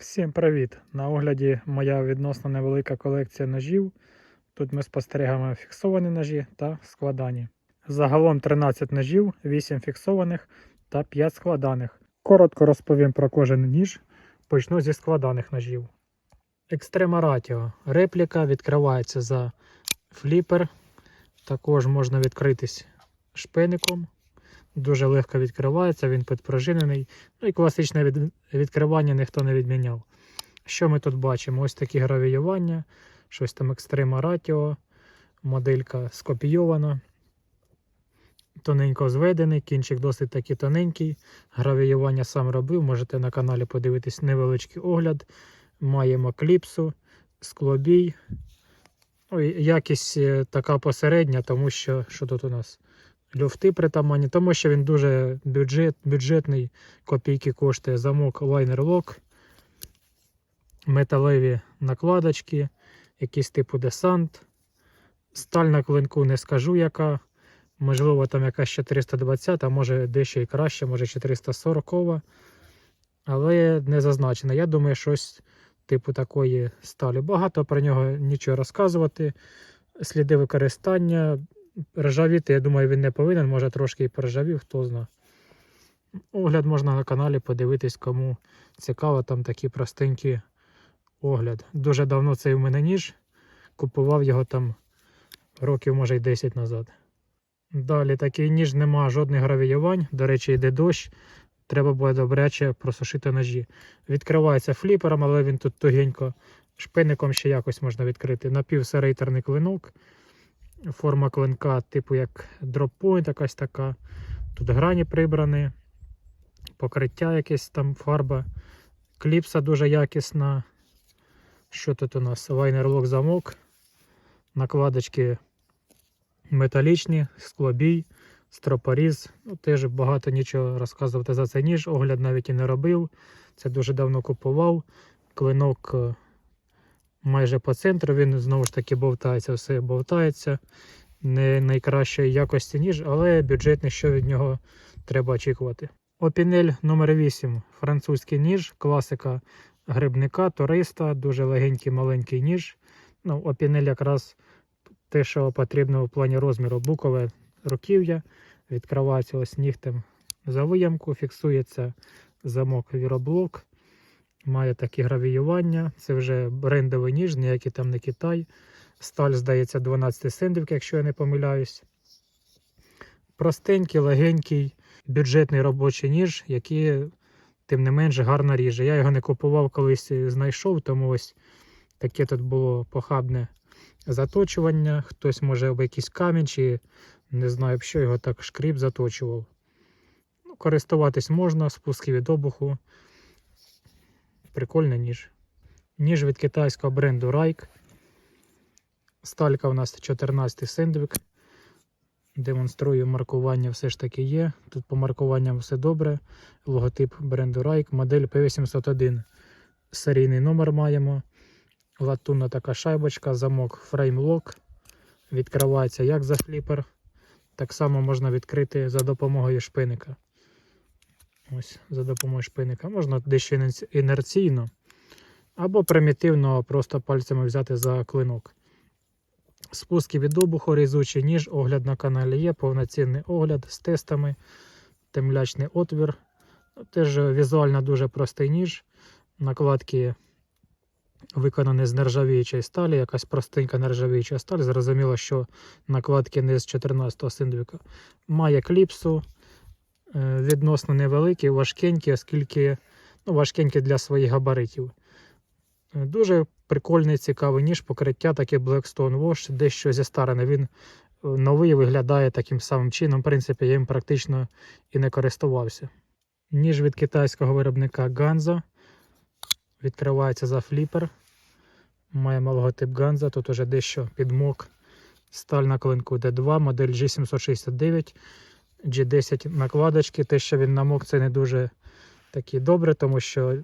Всім привіт! На огляді моя відносно невелика колекція ножів. Тут ми спостерігаємо фіксовані ножі та складані. Загалом 13 ножів, 8 фіксованих та 5 складаних. Коротко розповім про кожен ніж. Почну зі складаних ножів. Extrema Ratio. Репліка відкривається за фліпер. Також можна відкритись шпиником. Дуже легко відкривається, він підпружинений. Ну і класичне від... відкривання ніхто не відміняв. Що ми тут бачимо? Ось такі гравіювання, щось там Extrema Ratio, моделька скопійована, тоненько зведений, кінчик досить таки тоненький. Гравіювання сам робив, можете на каналі подивитись невеличкий огляд. Маємо кліпсу, склобій. Ой, якість е, така посередня, тому що що тут у нас? Люфти притаманні, тому що він дуже бюджет, бюджетний, копійки коштує замок лайнер лок, металеві накладочки, якийсь типу десант. Сталь на клинку не скажу яка. Можливо, там якась 420, а може дещо і краще, може 440. Але не зазначено. Я думаю, щось типу такої сталі. Багато про нього нічого розказувати. Сліди використання. Ржавіти, я думаю, він не повинен, може трошки і поржавів, хто зна. Огляд можна на каналі подивитись, кому цікаво, там такі простенькі огляд. Дуже давно цей у мене ніж. Купував його там років, може, й 10 назад. Далі такий ніж нема жодних гравіювань. До речі, йде дощ. Треба буде добряче просушити ножі. Відкривається фліпером, але він тут тугенько. Шпиником ще якось можна відкрити. Напівсерейтерний клинок. Форма клинка, типу як дроппойнт якась така. Тут грані прибрані, покриття якесь там фарба. Кліпса дуже якісна. Що тут у нас? Вайнерлок замок. Накладочки металічні, склобій, стропоріз. Ну, Теж багато нічого розказувати за цей ніж. Огляд навіть і не робив. Це дуже давно купував. Клинок е, майже по центру. Він знову ж таки бовтається, все бовтається. Не найкращої якості ніж, але бюджетний, що від нього треба очікувати. Опінель номер 8 французький ніж, класика грибника, туриста, дуже легенький маленький ніж. Ну, Опінель якраз те, що потрібно в плані розміру. Букове руків'я, відкривається ось нігтем за виямку, фіксується замок віроблок. Має такі гравіювання. Це вже брендовий ніж, ніякий там не Китай. Сталь, здається, 12 сендівки, якщо я не помиляюсь. Простенький, легенький, бюджетний робочий ніж, який, тим не менш, гарно ріже. Я його не купував, колись знайшов, тому ось таке тут було похабне заточування. Хтось, може, об якийсь камінь, чи не знаю, що його так шкріп заточував. Ну, Користуватись можна, спуски від обуху. Прикольний ніж. Ніж від китайського бренду Rike. Сталька у нас 14 сендвік. Демонструю маркування все ж таки є. Тут по маркуванням все добре. Логотип бренду Rike, модель P801. Серійний номер маємо. Латунна така шайбочка, замок фреймлок. Відкривається як за фліпер. Так само можна відкрити за допомогою шпиника. Ось за допомогою шпиника. Можна дещо інерційно. Або примітивно просто пальцями взяти за клинок. Спуски від обуху, різучий ніж, огляд на каналі є, повноцінний огляд з тестами, темлячний отвір. Ну, Теж візуально дуже простий ніж. Накладки виконані з нержавіючої сталі, якась простенька нержавіюча сталь. Зрозуміло, що накладки не з 14-го синдвіка. Має кліпсу, відносно невеликі, важкенькі, оскільки ну, важкенькі для своїх габаритів. Е, Дуже прикольний, цікавий ніж, покриття таке Blackstone Wash, дещо зістарене. Він е, новий виглядає таким самим чином. В принципі, я їм практично і не користувався. Ніж від китайського виробника Ganzo. Відкривається за фліпер. Маємо логотип Ganzo, тут уже дещо підмок. Сталь на клинку D2, модель G769, G10 накладочки. Те, що він намок, це не дуже такі добре, тому що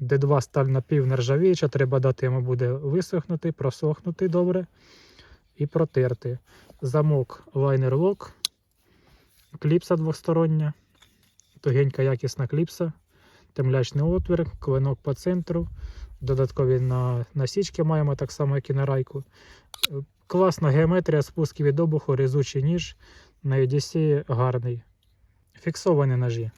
D2 сталь напів нержавіюча, треба дати йому буде висохнути, просохнути добре і протерти. Замок лайнер лок, кліпса двостороння, тугенька якісна кліпса. темлячний отвір, клинок по центру. Додаткові на, насічки маємо так само, як і на райку. Класна геометрія, спуски від обуху, різучий ніж. На EDC гарний. Фіксовані ножі.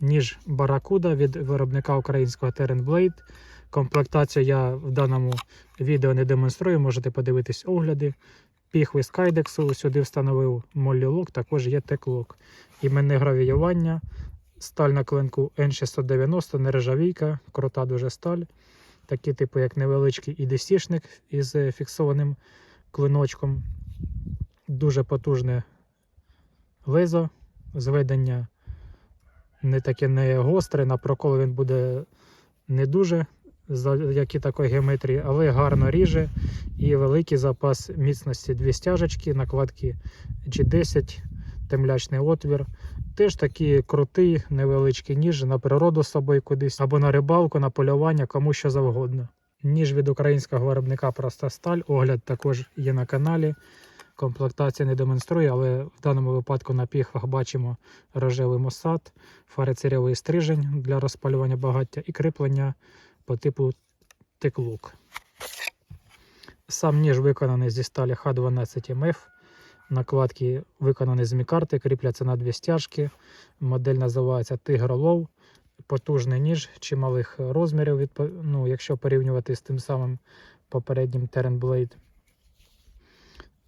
Ніж Баракуда від виробника українського Terran Blade. Комплектацію я в даному відео не демонструю, можете подивитись огляди. Піхви з кайдексу сюди встановив моллі-лок, також є теклок. Іменне гравіювання, сталь на клинку N690, нержавійка, крута дуже сталь. Такі, типу, як невеличкий EDC-шник із е, фіксованим клиночком. Дуже потужне лезо, зведення не таке не гостре, на прокол він буде не дуже, завдяки такої геометрії, але гарно ріже і великий запас міцності. Дві стяжечки, накладки G10, темлячний отвір. Теж такий крутий, невеличкий ніж на природу з собою кудись, або на рибалку, на полювання, кому що завгодно. Ніж від українського виробника Проста сталь. Огляд також є на каналі. Комплектація не демонструє, але в даному випадку на піхвах бачимо рожевий мосад, фарицерєвий стрижень для розпалювання багаття і кріплення по типу теклук. Сам ніж виконаний зі сталі Х12МФ. Накладки виконані з мікарти, кріпляться на дві стяжки. Модель називається Тигролов. Потужний ніж чималих розмірів, ну, якщо порівнювати з тим самим попереднім Terran Blade.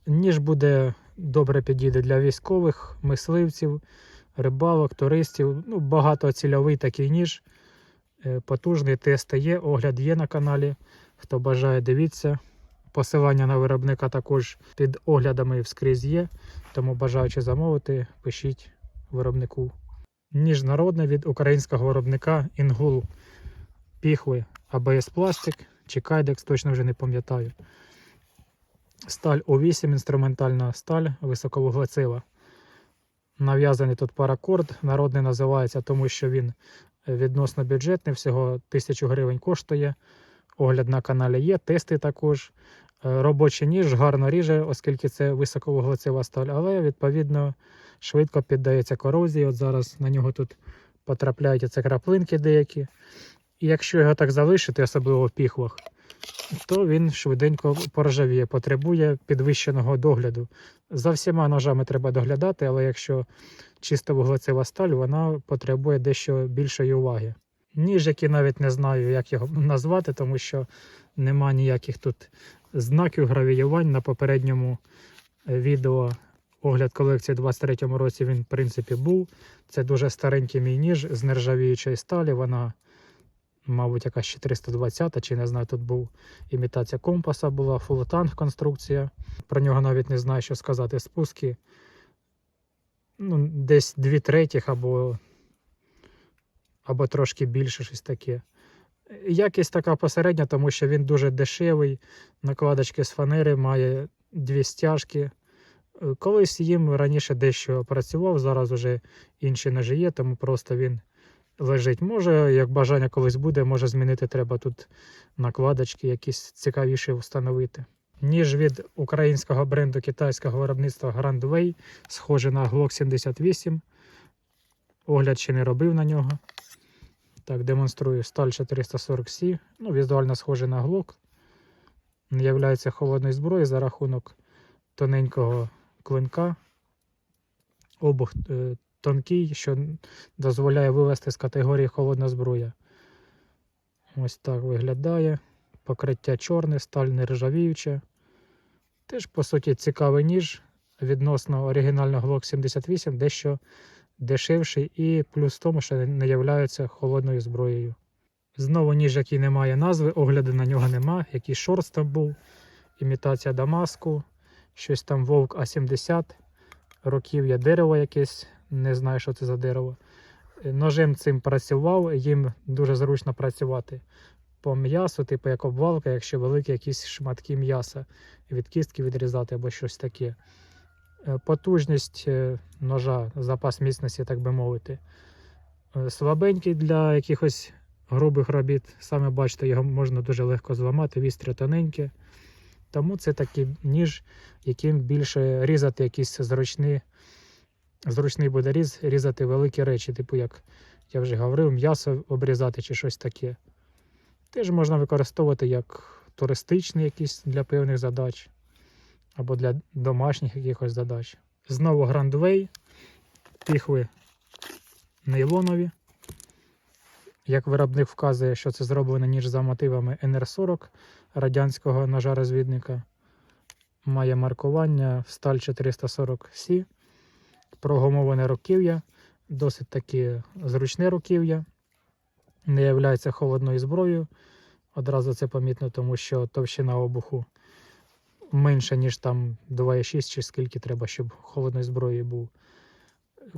Ніж буде добре підійде для військових, мисливців, рибалок, туристів. Ну, багатоцільовий такий ніж. Е, Потужний тест є, огляд є на каналі. Хто бажає, дивіться. Посилання на виробника також під оглядами вскрізь є. Тому бажаючи замовити, пишіть виробнику. Ніж народний від українського виробника Інгул піхви ABS пластик чи Кайдекс, точно вже не пам'ятаю. Сталь О8, інструментальна сталь високовуглецева. Нав'язаний тут паракорд. Народний називається, тому що він відносно бюджетний, всього 1000 гривень коштує. Огляд на каналі є, тести також. Е, Робочий ніж гарно ріже, оскільки це високовуглецева сталь, але відповідно швидко піддається корозії. От зараз на нього тут потрапляють оце краплинки деякі. І якщо його так залишити, особливо в піхвах, то він швиденько поржавіє, потребує підвищеного догляду. За всіма ножами треба доглядати, але якщо чисто вуглецева сталь, вона потребує дещо більшої уваги. Ніж, який навіть не знаю, як його назвати, тому що нема ніяких тут знаків гравіювань на попередньому е, відео. Огляд колекції у 23-му році він, в принципі, був. Це дуже старенький мій ніж з нержавіючої сталі. Вона, мабуть, якась 420 чи не знаю, тут був імітація компаса, була фултанг конструкція. Про нього навіть не знаю, що сказати. Спуски ну, десь 2 третіх або, або трошки більше щось таке. Якість така посередня, тому що він дуже дешевий. Накладочки з фанери має дві стяжки. Колись їм раніше дещо працював, зараз вже інші ножі є, тому просто він лежить. Може, як бажання колись буде, може змінити треба тут накладочки, якісь цікавіші встановити. Ніж від українського бренду китайського виробництва Grand Way, схожий на Glock 78. Огляд ще не робив на нього. Так, демонструю сталь 440C. Ну, візуально схожий на Glock. Не являється холодною зброєю за рахунок тоненького клинка. Обух е, тонкий, що дозволяє вивести з категорії холодна зброя. Ось так виглядає. Покриття чорне, сталь нержавіюча. Теж, по суті, цікавий ніж відносно оригінального Glock 78, дещо дешевший і плюс в тому, що не являється холодною зброєю. Знову ніж, який не має назви, огляду на нього нема. Якийсь шорст там був, імітація Дамаску, щось там Вовк А70, років є дерево якесь, не знаю, що це за дерево. Е, Ножем цим працював, їм дуже зручно працювати по м'ясу, типу як обвалка, якщо великі якісь шматки м'яса від кістки відрізати або щось таке. Е, Потужність е, ножа, запас міцності, так би мовити. Слабенький для якихось грубих робіт. Саме бачите, його можна дуже легко зламати, вістря тоненьке. Тому це такий ніж, яким більше різати якісь зручні зручний буде різ, різати великі речі, типу, як я вже говорив, м'ясо обрізати чи щось таке. Теж можна використовувати як туристичний якийсь для певних задач або для домашніх якихось задач. Знову грандвей, піхви нейлонові. Як виробник вказує, що це зроблено ніж за мотивами НР-40 радянського ножа-розвідника. Має маркування сталь 440C, прогумоване руків'я, досить таки зручне руків'я, не є холодною зброєю. Одразу це помітно, тому що товщина обуху менша, ніж там 2,6 чи скільки треба, щоб холодної зброї був.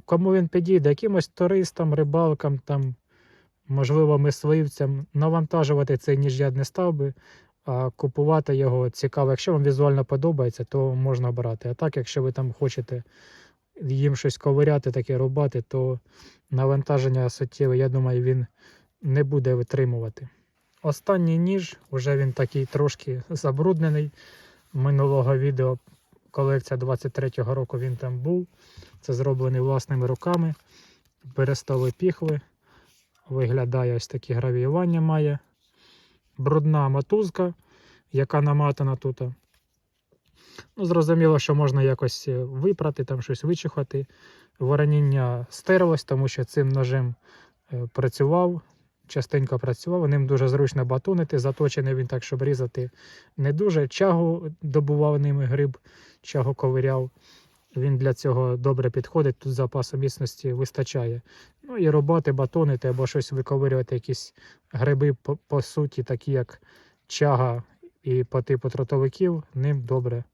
Кому він підійде, якимось туристам, рибалкам, там, можливо, мисливцям, навантажувати цей ніж я не став би, а купувати його цікаво. Якщо вам візуально подобається, то можна брати. А так, якщо ви там хочете їм щось ковиряти, таке рубати, то навантаження суттєве, я думаю, він не буде витримувати. Останній ніж, вже він такий трошки забруднений. Минулого відео колекція 23-го року він там був. Це зроблений власними руками. Берестові піхви. Виглядає ось такі гравіювання має. Брудна мотузка, яка наматана тут. Ну, зрозуміло, що можна якось е, випрати, там щось вичихати. Вороніння стерлось, тому що цим ножем е, працював, частенько працював. Ним дуже зручно батонити. Заточений він так, щоб різати не дуже. Чагу добував ними гриб, чагу ковиряв. Він для цього добре підходить, тут запасу міцності вистачає. Ну і роботи, батонити або щось виковирювати, якісь гриби, по, по суті, такі як чага і по типу тротовиків, ним добре.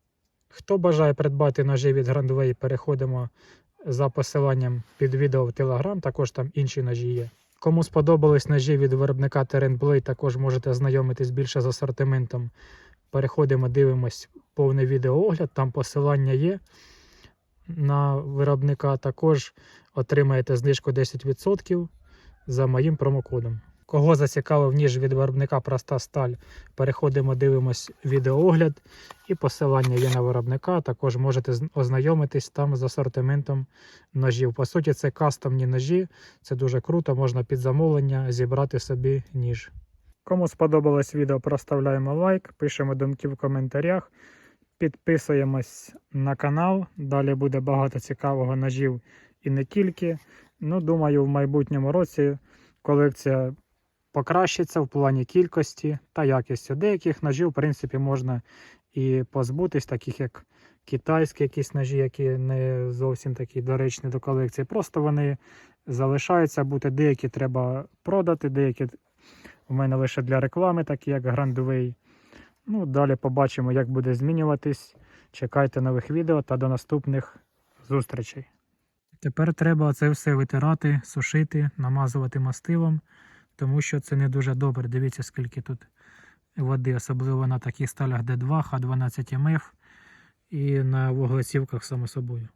Хто бажає придбати ножі від Grandway, переходимо за посиланням під відео в Telegram, також там інші ножі є. Кому сподобались ножі від виробника Terran Blade, також можете знайомитись більше з асортиментом. Переходимо, дивимось повний відеоогляд, там посилання є на виробника. Також отримаєте знижку 10% за моїм промокодом. Кого зацікавив ніж від виробника проста сталь, переходимо, дивимось відеоогляд і посилання є на виробника. Також можете ознайомитись там з асортиментом ножів. По суті, це кастомні ножі, це дуже круто, можна під замовлення зібрати собі ніж. Кому сподобалось відео, проставляємо лайк, пишемо думки в коментарях, підписуємось на канал. Далі буде багато цікавого ножів і не тільки. Ну, думаю, в майбутньому році колекція покращиться в плані кількості та якості. Деяких ножів, в принципі, можна і позбутись, таких як китайські якісь ножі, які не зовсім такі доречні до колекції. Просто вони залишаються бути. Деякі треба продати, деякі у мене лише для реклами, такі як Grandway. Ну, далі побачимо, як буде змінюватись. Чекайте нових відео та до наступних зустрічей. Тепер треба це все витирати, сушити, намазувати мастилом, тому що це не дуже добре. Дивіться, скільки тут води, особливо на таких сталях D2, Х12МФ і на вуглецівках, само собою.